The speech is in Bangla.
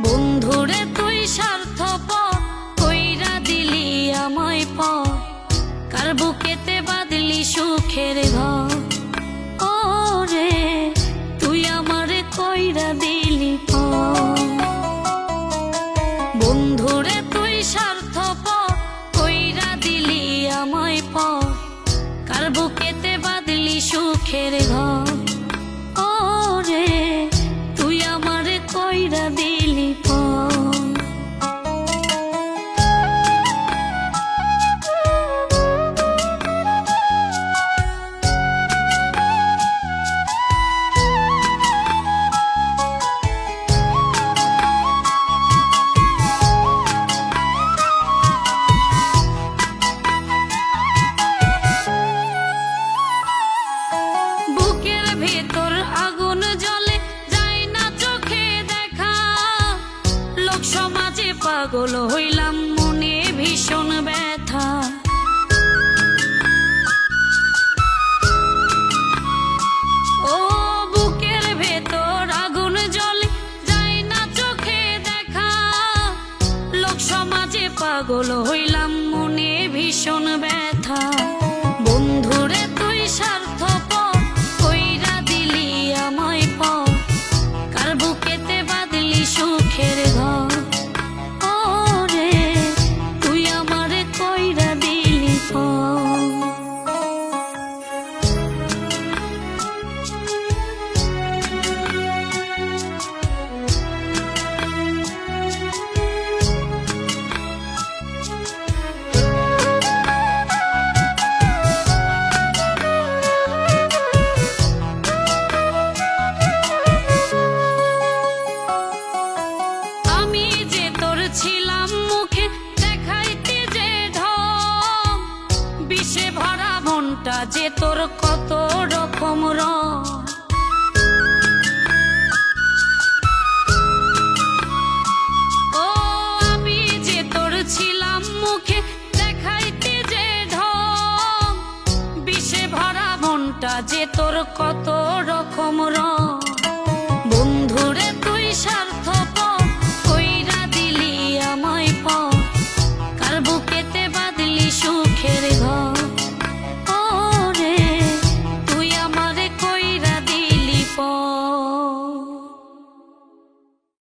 বন্ধুরে, তুই স্বার্থ কইরা দিলি আমায় প কার বুকেতে বাদলি সুখের ঘর? ও রে তুই আমারে কইরা দিলি প বন্ধুরে, তুই স্বার্থ কইরা দিলি আমায় প কার বুকেতে বাদলি সুখের ঘর? পাগল হইলাম মনে ভীষণ ব্যথা। ও বুকের ভেতর আগুন জ্বলে যায় না চোখে দেখা। লোক সমাজে পাগল হইলাম মনে ভীষণ ব্যথা। যে তোর কত রকম র যে তোর ছিলাম মুখে, দেখাইতে যে যে তোর কত রকম রঙ বন্ধুরে, তুই সার